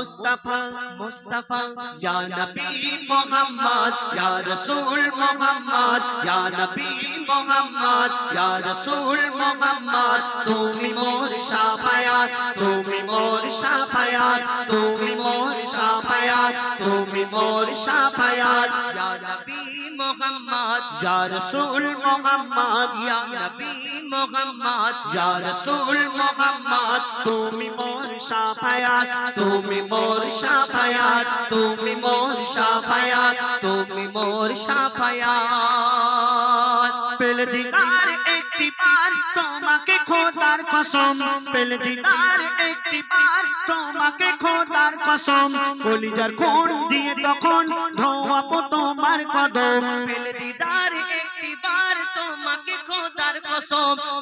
মুস্তাফা মুস্তাফা, ইয়া নবী মুহাম্মদ, ইয়া রাসূল মুহাম্মদ, ইয়া নবী মুহাম্মদ, ইয়া রাসূল মুহাম্মদ, তুমি মোর শাফায়াত তুমি মোর শাফায়াত তুমি মোর শাফায়াত তুমি মোর শাফায়াত ইয়া নবী মুহাম্মদ। ইয়া রাসূল মুহাম্মদ। ইয়া নবী মুহাম্মদ। ইয়া রাসূল মুহাম্মদ। তুমি মোর শাফায়াত তুমি মোর শাফায়াত তুমি মোর শাফায়াত তুমি মোর শাফায়াত পেল দিদার একটি বার তোমাকে খোদার কসম, পেল দিদার একটি বার তোমাকে খোদার কসম, কলিজার খুন দিয়ে তখন ধোয়াবো তোমার কদম, পেল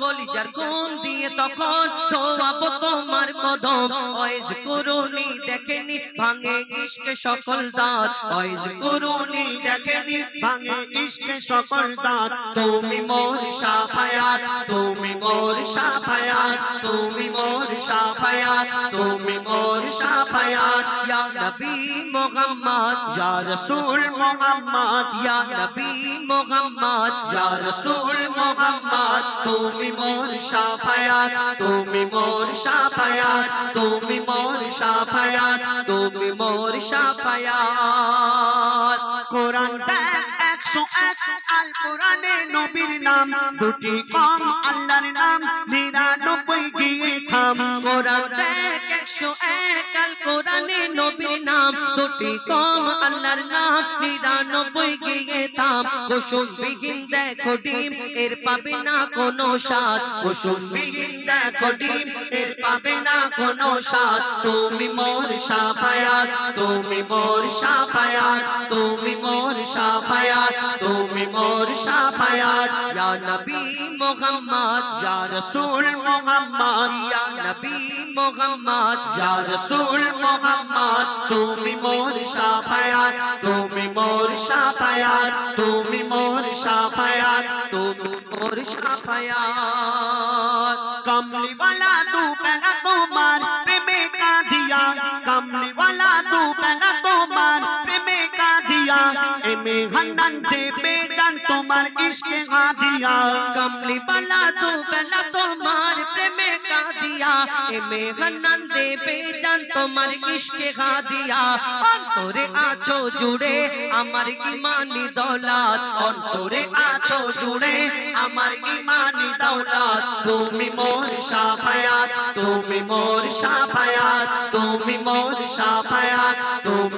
কলিজার কোন দিয়ে তখন ধোয়াবো তোমার কদম। ওয়াইজ করুনি দেখেনি, ভাঙে ইশক সকল দাঁত। ওয়াইজ করুনি দেখেনি, ভাঙে ইশকে সকল দাঁত। তুমি মোর শাফায়াত তুমি মোর শাফায়াত তুমি মোর শাফায়াত তুমি মোর শাফায়াত ইয়া নবী মুহাম্মদ, ইয়া রাসূল মুহাম্মদ, ইয়া নবী মুহাম্মদ, ইয়া রাসূল মুহাম্মদ। তুমি মোর সাফায়াত, তুমি মোর সাফায়াত, তুমি মোর সাফায়াত, তুমি মোর সাফায়াত। কোরআন একশো এক, আল কোরআনে নবীর নাম, দুটি কম আল্লাহর নাম, নিরানব্বই গিয়ে থাম। কোরআন একশো এক আল কোরআনে নবীর নাম। দুটি কম আল্লাহর নাম, নিরানব্বই গিয়ে থাম। কুসুম বিহীন দেখো ডিম, এর পাবে না কোনো স্বাদ। কুসুম বিহীন দেখো ডিম, এর পাবে না কোনো স্বাদ। তুমি মোর সাফায়াত, তুমি মোর সাফায়াত, তুমি মোর সাফায়াত, তুমি মোর সাফায়াত। ইয়া নবী মুহাম্মদ, ইয়া রাসূল মুহাম্মদ, ইয়া নবী মুহাম্মদ। या रसूल मोहम्मद তুমি মোর সাফায়াত তুমি মোর সাফায়াত তুমি মোর সাফায়াত তুমি মোর সাফায়াত কমলি वाला तू पहला তোমার প্রেমে কাঁদিয়া কমলি वाला तू पहला তোমার প্রেমে কাঁদিয়া এমে হান্নান দে বেজান তোমার ইশকে কাঁদিয়া কমলি वाला तू पहला তোমার প্রেমে দিয়া এমে হান্নান দে বেজান তোমার কিসকে গা দিয়া অন্তরে আছো জুড়ে আমার ইমানি দৌলত, অন্তরে আছো জুড়ে আমার ইমানি দৌলত। তুমি মোর সাফায়াত, তুমি মোর সাফায়াত, তুমি মোর সাফায়াত, তুমি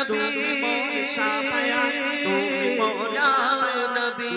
নবী সাফায়া তুমি মোরা নবী।